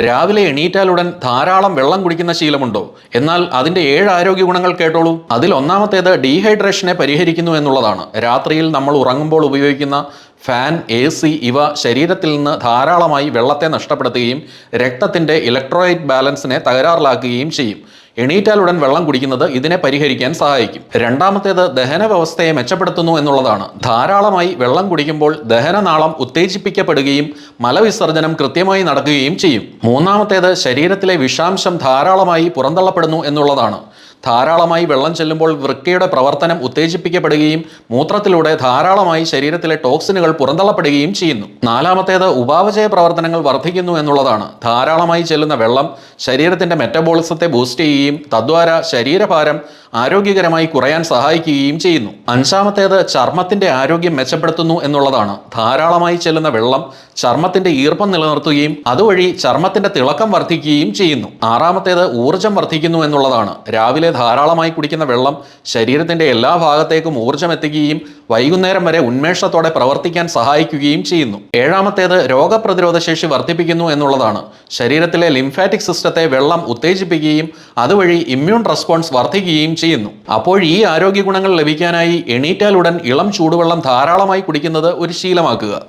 രാവിലെ എണീറ്റാലുടൻ ധാരാളം വെള്ളം കുടിക്കുന്ന ശീലമുണ്ടോ? എന്നാൽ അതിന്റെ ഏഴ് ആരോഗ്യ ഗുണങ്ങൾ കേട്ടോളൂ. അതിൽ ഒന്നാമത്തേത് ഡീഹൈഡ്രേഷനെ പരിഹരിക്കുന്നു എന്നുള്ളതാണ്. രാത്രിയിൽ നമ്മൾ ഉറങ്ങുമ്പോൾ ഉപയോഗിക്കുന്ന ഫാൻ എ സി ഇവ ശരീരത്തിൽ നിന്ന് ധാരാളമായി വെള്ളത്തെ നഷ്ടപ്പെടുത്തുകയും രക്തത്തിന്റെ ഇലക്ട്രോലൈറ്റ് ബാലൻസിനെ തകരാറിലാക്കുകയും ചെയ്യും. എണീറ്റാലുടൻ വെള്ളം കുടിക്കുന്നത് ഇതിനെ പരിഹരിക്കാൻ സഹായിക്കും. രണ്ടാമത്തേത് ദഹന വ്യവസ്ഥയെ മെച്ചപ്പെടുത്തുന്നു എന്നുള്ളതാണ്. ധാരാളമായി വെള്ളം കുടിക്കുമ്പോൾ ദഹനനാളം ഉത്തേജിപ്പിക്കപ്പെടുകയും മലവിസർജനം കൃത്യമായി നടക്കുകയും ചെയ്യും. മൂന്നാമത്തേത് ശരീരത്തിലെ വിഷാംശം ധാരാളമായി പുറന്തള്ളപ്പെടുന്നു എന്നുള്ളതാണ്. ധാരാളമായി വെള്ളം ചെല്ലുമ്പോൾ വൃക്കയുടെ പ്രവർത്തനം ഉത്തേജിപ്പിക്കപ്പെടുകയും മൂത്രത്തിലൂടെ ധാരാളമായി ശരീരത്തിലെ ടോക്സിനുകൾ പുറന്തള്ളപ്പെടുകയും ചെയ്യുന്നു. നാലാമത്തേത് ഉപാപചയ പ്രവർത്തനങ്ങൾ വർദ്ധിക്കുന്നു എന്നുള്ളതാണ്. ധാരാളമായി ചെല്ലുന്ന വെള്ളം ശരീരത്തിന്റെ മെറ്റബോളിസത്തെ ബൂസ്റ്റ് ചെയ്യുകയും തദ്വാര ശരീരഭാരം ആരോഗ്യകരമായി കുറയാൻ സഹായിക്കുകയും ചെയ്യുന്നു. അഞ്ചാമത്തേത് ചർമ്മത്തിന്റെ ആരോഗ്യം മെച്ചപ്പെടുത്തുന്നു എന്നുള്ളതാണ്. ധാരാളമായി ചെല്ലുന്ന വെള്ളം ചർമ്മത്തിന്റെ ഈർപ്പം നിലനിർത്തുകയും അതുവഴി ചർമ്മത്തിന്റെ തിളക്കം വർദ്ധിക്കുകയും ചെയ്യുന്നു. ആറാമത്തേത് ഊർജം വർദ്ധിക്കുന്നു എന്നുള്ളതാണ്. രാവിലെ ധാരാളമായി കുടിക്കുന്ന വെള്ളം ശരീരത്തിന്റെ എല്ലാ ഭാഗത്തേക്കും ഊർജം എത്തിക്കുകയും വൈകുന്നേരം വരെ ഉന്മേഷത്തോടെ പ്രവർത്തിക്കാൻ സഹായിക്കുകയും ചെയ്യുന്നു. ഏഴാമത്തേത് രോഗപ്രതിരോധ ശേഷി വർദ്ധിപ്പിക്കുന്നു എന്നുള്ളതാണ്. ശരീരത്തിലെ ലിംഫാറ്റിക് സിസ്റ്റത്തെ വെള്ളം ഉത്തേജിപ്പിക്കുകയും അതുവഴി ഇമ്മ്യൂൺ റെസ്പോൺസ് വർദ്ധിക്കുകയും ചെയ്യുന്നു. അപ്പോൾ ഈ ആരോഗ്യ ഗുണങ്ങൾ ലഭിക്കാനായി എണീറ്റാലുടൻ ഇളം ചൂടുവെള്ളം ധാരാളമായി കുടിക്കുന്നത് ഒരു ശീലമാക്കുക.